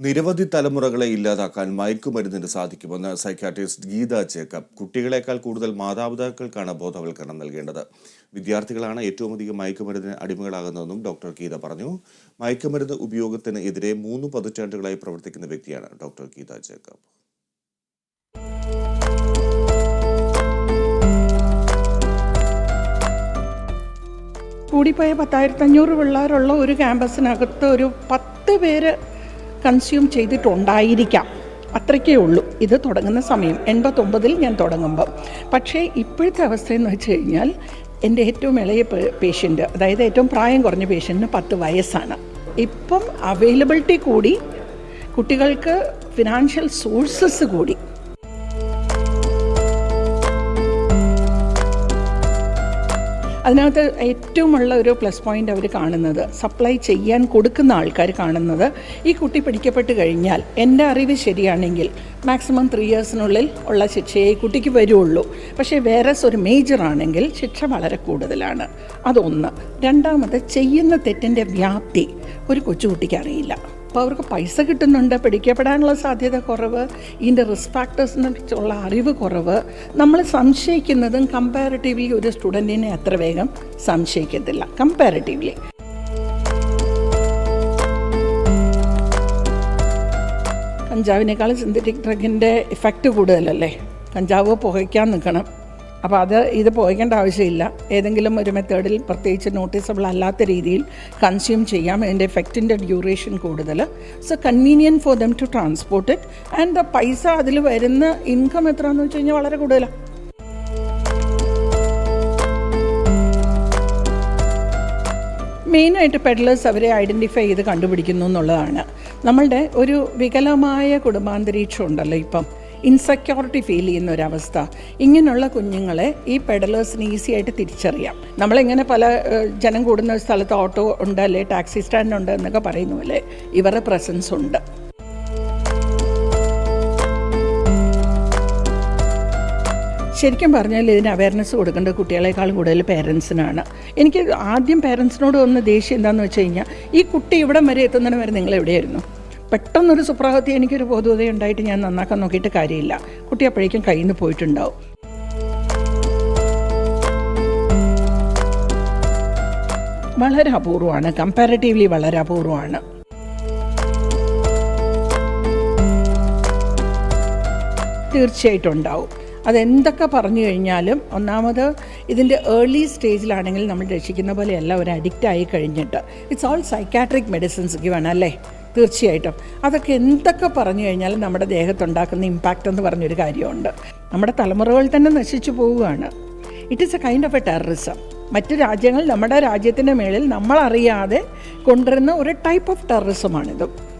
നിരവധി തലമുറകളെ ഇല്ലാതാക്കാൻ മയക്കുമരുന്നിന് സാധിക്കുമെന്ന് സൈക്കാട്രിസ്റ്റ് ഗീത ജേക്കബ് കുട്ടികളെക്കാൾ കൂടുതൽ മാതാപിതാക്കൾക്കാണ് ബോധവൽക്കരണം നൽകേണ്ടത്. വിദ്യാർത്ഥികളാണ് ഏറ്റവും അധികം മയക്കുമരുന്നിന് അടിമകളാകുന്നതെന്നും ഡോക്ടർ ഗീത പറഞ്ഞു. മയക്കുമരുന്ന് ഉപയോഗത്തിന് എതിരെ മൂന്ന് പതിറ്റാണ്ടുകളായി പ്രവർത്തിക്കുന്ന വ്യക്തിയാണ് ഡോക്ടർ ഗീത ജേക്കബ്. കൂടിപ്പോയ പത്തായിരത്തി അഞ്ഞൂറ് പിള്ളേരുള്ള ഒരു ക്യാമ്പസിനകത്ത് ഒരു പത്ത് പേര് കൺസ്യൂം ചെയ്തിട്ടുണ്ടായിരിക്കാം. അത്രയ്ക്കേ ഉള്ളൂ. ഇത് തുടങ്ങുന്ന സമയം എൺപത്തൊമ്പതിൽ ഞാൻ തുടങ്ങുമ്പം. പക്ഷേ ഇപ്പോഴത്തെ അവസ്ഥയെന്ന് വെച്ച് കഴിഞ്ഞാൽ എന്റെ ഏറ്റവും ഇളയ പേഷ്യന്റ് അതായത് ഏറ്റവും പ്രായം കുറഞ്ഞ പേഷ്യന്റിന് പത്ത് വയസ്സാണ്. ഇപ്പം അവൈലബിലിറ്റി കൂടി കുട്ടികൾക്ക് ഫിനാൻഷ്യൽ സോഴ്സസ് കൂടി അതിനകത്ത് ഏറ്റവും ഉള്ള ഒരു പ്ലസ് പോയിന്റ് അവർ കാണുന്നത്. സപ്ലൈ ചെയ്യാൻ കൊടുക്കുന്ന ആൾക്കാർ കാണുന്നത്. ഈ കുട്ടി പിടിക്കപ്പെട്ട് കഴിഞ്ഞാൽ എന്റെ അറിവ് ശരിയാണെങ്കിൽ മാക്സിമം ത്രീ ഇയേഴ്സിനുള്ളിൽ ഉള്ള ശിക്ഷയെ ഈ കുട്ടിക്ക് വരുള്ളൂ. പക്ഷേ വേറെ ഒരു മേജർ ആണെങ്കിൽ ശിക്ഷ വളരെ കൂടുതലാണ്. അതൊന്ന്. രണ്ടാമത് ചെയ്യുന്ന തെറ്റിന്റെ വ്യാപ്തി ഒരു കൊച്ചുകുട്ടിക്ക് അറിയില്ല. അപ്പോൾ അവർക്ക് പൈസ കിട്ടുന്നുണ്ട് പിടിക്കപ്പെടാനുള്ള സാധ്യത കുറവ് ഇതിന്റെ റിസ്ക് ഫാക്ടേഴ്സിനെ കുറിച്ചുള്ള അറിവ് കുറവ്. നമ്മൾ സംശയിക്കുന്നതും കമ്പാരിറ്റീവ്ലി ഒരു സ്റ്റുഡന്റിനെ അത്ര വേഗം സംശയിക്കത്തില്ല. കമ്പാരിറ്റീവ്ലി കഞ്ചാവിനേക്കാൾ സിന്തറ്റിക് ഡ്രഗിന്റെ ഇഫക്റ്റ് കൂടുതലല്ലേ? കഞ്ചാവ് പുകയ്ക്കാൻ നിൽക്കണം. അപ്പോൾ അത് ഇത് പോയിക്കേണ്ട ആവശ്യമില്ല. ഏതെങ്കിലും ഒരു മെത്തേഡിൽ പ്രത്യേകിച്ച് നോട്ടീസബിൾ അല്ലാത്ത രീതിയിൽ കൺസ്യൂം ചെയ്യാം. അതിന്റെ എഫക്റ്റിന്റെ ഡ്യൂറേഷൻ കൂടുതൽ. So convenient for them to transport it and the പൈസ അതിൽ വരുന്ന ഇൻകം എത്രയാണെന്ന് വെച്ച് കഴിഞ്ഞാൽ വളരെ കൂടുതലാണ് മെയിനായിട്ട് പെഡലേഴ്സ് അവരെ ഐഡന്റിഫൈ ചെയ്ത് കണ്ടുപിടിക്കുന്നു എന്നുള്ളതാണ്. നമ്മളുടെ ഒരു വികലമായ കുടുംബാന്തരീക്ഷം ഉണ്ടല്ലോ ഇപ്പം. ഇൻസെക്യൂരിറ്റി ഫീൽ ചെയ്യുന്ന ഒരവസ്ഥ ഇങ്ങനെയുള്ള കുഞ്ഞുങ്ങളെ ഈ പെഡലേഴ്സിന് ഈസി ആയിട്ട് തിരിച്ചറിയാം. നമ്മളിങ്ങനെ പല ജനം കൂടുന്ന സ്ഥലത്ത് ഓട്ടോ ഉണ്ട് അല്ലെ ടാക്സി സ്റ്റാൻഡ് ഉണ്ട് എന്നൊക്കെ പറയുന്ന പോലെ ഇവരുടെ പ്രസൻസ് ഉണ്ട്. ശരിക്കും പറഞ്ഞാൽ ഇതിന് അവയർനെസ് കൊടുക്കേണ്ടത് കുട്ടികളെക്കാൾ കൂടുതൽ പേരൻസിനാണ് എനിക്ക് ആദ്യം പേരൻസിനോട് ഒന്ന് ദേഷ്യം എന്താണെന്ന് വെച്ച് കഴിഞ്ഞാൽ ഈ കുട്ടി ഇവിടം വരെ എത്തുന്നതിന് വരെ നിങ്ങൾ എവിടെയായിരുന്നു? പെട്ടെന്നൊരു സുപ്രഭാതത്തിൽ എനിക്കൊരു ഉണ്ടായിട്ട് ഞാൻ നന്നാക്കാൻ നോക്കിയിട്ട് കാര്യമില്ല. കുട്ടി അപ്പോഴേക്കും കയ്യിൽ നിന്ന് പോയിട്ടുണ്ടാവും. വളരെ അപൂർവമാണ്. കമ്പാരിറ്റീവ്ലി വളരെ അപൂർവമാണ്. തീർച്ചയായിട്ടും ഉണ്ടാവും അതെന്തൊക്കെ പറഞ്ഞു കഴിഞ്ഞാലും ഒന്നാമത് ഇതിന്റെ ഏർലി സ്റ്റേജിലാണെങ്കിൽ നമ്മൾ രക്ഷിക്കുന്ന പോലെയല്ല ഒരു അഡിക്റ്റ് ആയി കഴിഞ്ഞിട്ട്. It's all psychiatric medicines given അല്ലേ? തീർച്ചയായിട്ടും. അതൊക്കെ എന്തൊക്കെ പറഞ്ഞു കഴിഞ്ഞാലും നമ്മുടെ ദേഹത്തുണ്ടാക്കുന്ന ഇമ്പാക്റ്റ് എന്ന് പറഞ്ഞൊരു കാര്യമുണ്ട്. നമ്മുടെ തലമുറകൾ തന്നെ നശിച്ചു പോവുകയാണ്. It is a kind of a terrorism മറ്റ് രാജ്യങ്ങൾ നമ്മുടെ രാജ്യത്തിന്റെ മേളിൽ നമ്മളറിയാതെ കൊണ്ടുവരുന്ന ഒരു ടൈപ്പ് ഓഫ് ടെററിസമാണിത്